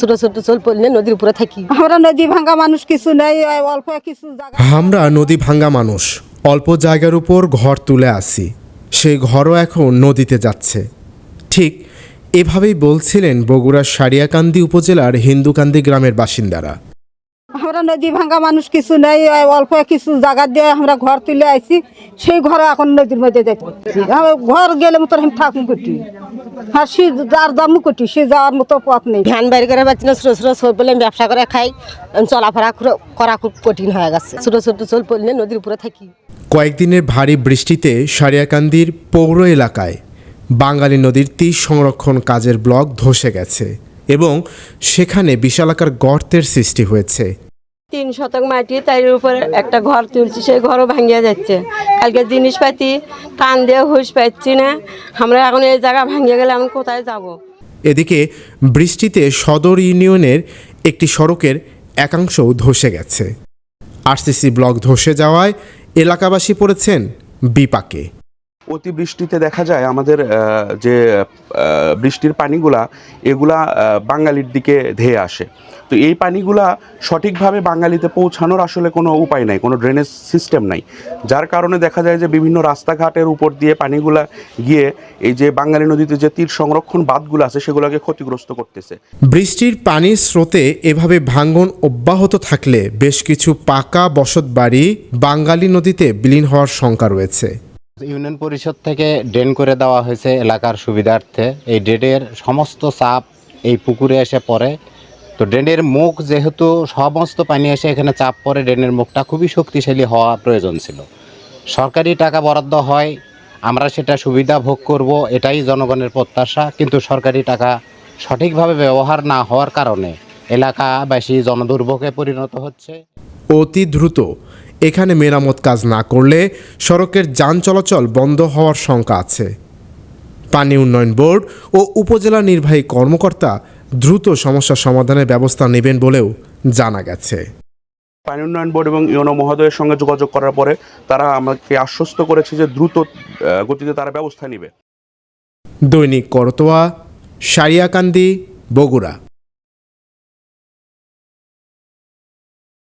ছোট ছোট চল পড়লে নদীর উপরে থাকি। আমরা নদী ভাঙ্গা মানুষ কিছু নেই অল্প কিছু জায়গা। আমরা নদী ভাঙ্গা মানুষ অল্প জায়গার উপর ঘর তুলে আসি সেই ঘরও এখন নদীতে যাচ্ছে। ঠিক এভাবেই বলছিলেন বগুড়ার সারিয়াকান্দি উপজেলার হিন্দুকান্দি গ্রামের বাসিন্দারা। আমরা নদী ভাঙ্গা মানুষ কিছু নেই অল্প কিছু জায়গা দিয়ে আমরা ঘর তুলে আইছি। সেই ঘরে এখন নদীর মধ্যে যাইতে আমরা ঘর গেলে মতো আমি থাকুন কটি। আর সে যার দামু কটি সে যাওয়ার মতো পথ নেই। ভ্যান বাইরে করে পাচ্ছি না ছোট ছোট চল পড়লে আমি ব্যবসা করে খাই। চলাফেরা করে- করা খুব কঠিন হয়ে গেছে। ছোট ছোট চল পড়লে নদীর উপরে থাকি। কয়েকদিনের ভারী বৃষ্টিতে সারিয়াকান্দির পৌর এলাকায় বাঙালি নদীর তীর সংরক্ষণ কাজের ব্লক ধসে গেছে এবং সেখানে বিশালাকার গর্তের সৃষ্টি হয়েছে। তিন শতক মাটি তার উপরে একটা ঘর তুলছি, সেই ঘরও ভাঙিয়ে যাচ্ছে। কালকে জিনিসপাতি টান দিয়ে হুশ পাচ্ছি না। আমরা এখন এই জায়গা ভাঙিয়ে গেলে আমি কোথায় যাব। এদিকে বৃষ্টিতে সদর ইউনিয়নের একটি সড়কের একাংশও ধসে গেছে। আরসিসি ব্লক ধসে যাওয়ায় এলাকাবাসী পড়েছেন বিপাকে। অতিবৃষ্টিতে দেখা যায় আমাদের যে বৃষ্টির পানিগুলা, এগুলা বাঙালির দিকে ধেয়ে আসে। তো এই পানিগুলা সঠিকভাবে বাঙালিতে পৌঁছানোর আসলে কোনো উপায় নাই, কোনো ড্রেনেজ সিস্টেম নাই। যার কারণে দেখা যায় যে বিভিন্ন রাস্তাঘাটের উপর দিয়ে পানিগুলা গিয়ে এই যে বাঙালি নদীতে যে তীর সংরক্ষণ বাঁধগুলো আছে, সেগুলোকে ক্ষতিগ্রস্ত করতেছে। বৃষ্টির পানির স্রোতে এভাবে ভাঙ্গন অব্যাহত থাকলে বেশ কিছু পাকা বসতবাড়ি বাঙালি নদীতে বিলীন হওয়ার শঙ্কা রয়েছে। ইউনিয়ন পরিষদ থেকে ড্রেন করে দেওয়া হয়েছে এলাকার সুবিধার্থে। এই ড্রেনের সমস্ত চাপ এই পুকুরে এসে পড়ে। তো ড্রেনের মুখ যেহেতু সমস্ত পানি এসে এখানে চাপ পড়ে ড্রেনের মুখটা খুবই শক্তিশালী হওয়া প্রয়োজন ছিল। সরকারি টাকা বরাদ্দ হয়, আমরা সেটা সুবিধা ভোগ করব, এটাই জনগণের প্রত্যাশা। কিন্তু সরকারি টাকা সঠিকভাবে ব্যবহার না হওয়ার কারণে এলাকাবাসী জনদুর্ভোগে পরিণত হচ্ছে। অতি দ্রুত এখানে মেরামত কাজ না করলে সড়কের যান চলাচল বন্ধ হওয়ার শঙ্কা আছে। পানি উন্নয়ন বোর্ড ও উপজেলা নির্বাহী কর্মকর্তা দ্রুত সমস্যা সমাধানের ব্যবস্থা নেবেন বলেও জানা গেছে। পানি উন্নয়ন বোর্ড এবং ইউনো মহোদয়ের সঙ্গে যোগাযোগ করার পরে তারা আমাকে আশ্বস্ত করেছে যে দ্রুত গতিতে তারা ব্যবস্থা নেবে। দৈনিক করতোয়া সারিয়াকান্দি বগুড়া।